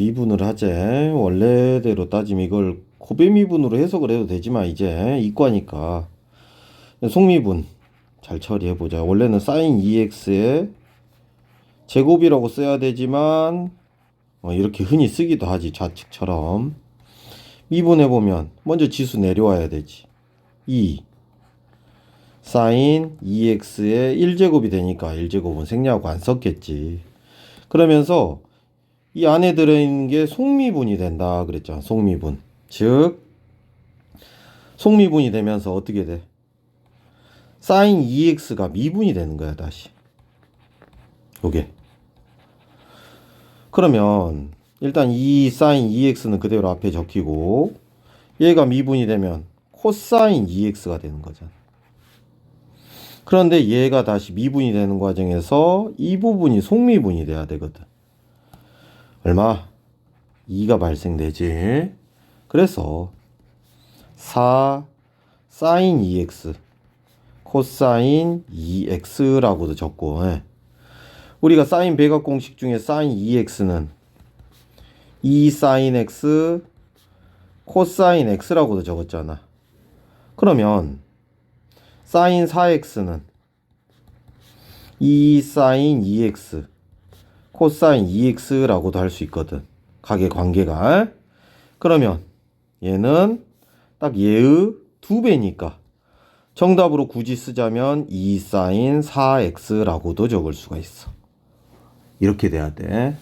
미분을 하재. 원래대로 따지면 이걸 고배 미분으로 해석을 해도 되지만 이제 이과니까 속미분 잘 처리해 보자. 원래는 sin 2x의 제곱이라고 써야 되지만 어, 이렇게 흔히 쓰기도 하지 좌측처럼 미분해 보면 먼저 지수 내려와야 되지. 2 sin 2x의 1제곱이 되니까 1제곱은 생략하고 안 썼겠지. 그러면서 이 안에 들어있는 게 속미분이 된다 그랬잖아. 속미분. 즉 속미분이 되면서 어떻게 돼? sin 2x가 미분이 되는 거야, 다시. 요게. 그러면 일단 이 sin 2x는 그대로 앞에 적히고 얘가 미분이 되면 코사인 2x가 되는 거잖아. 그런데 얘가 다시 미분이 되는 과정에서 이 부분이 속미분이 돼야 되거든. 얼마? 2가 발생되지. 그래서 4 sin 2x 코사인 2x라고도 적고 예. 우리가 사인 배각 공식 중에 사인 2x는 2 sin x 코사인 x라고도 적었잖아. 그러면 사인 4x는 2 sin 2x 코사인 2x라고도 할 수 있거든. 각의 관계가. 그러면 얘는 딱 얘의 두 배니까 정답으로 굳이 쓰자면 2 sin 4x라고도 적을 수가 있어. 이렇게 돼야 돼.